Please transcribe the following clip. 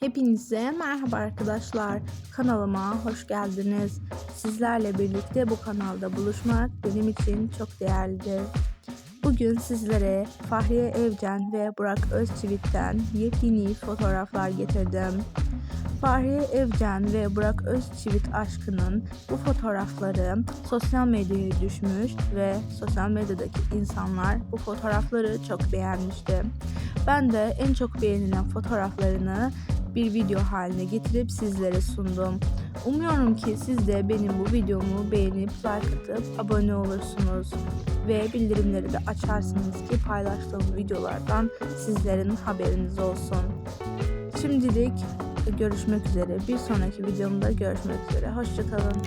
Hepinize merhaba arkadaşlar. Kanalıma hoş geldiniz. Sizlerle birlikte bu kanalda buluşmak benim için çok değerlidir. Bugün sizlere Fahriye Evcen ve Burak Özçivit'ten yepyeni fotoğraflar getirdim. Fahriye Evcen ve Burak Özçivit aşkının bu fotoğrafları sosyal medyaya düşmüş ve sosyal medyadaki insanlar bu fotoğrafları çok beğenmişti. Ben de en çok beğenilen fotoğraflarını bir video haline getirip sizlere sundum. Umuyorum ki siz de benim bu videomu beğenip like atıp abone olursunuz ve bildirimleri de açarsınız ki paylaştığım videolardan sizlerin haberiniz olsun. Şimdilik görüşmek üzere. Bir sonraki videomda görüşmek üzere. Hoşçakalın.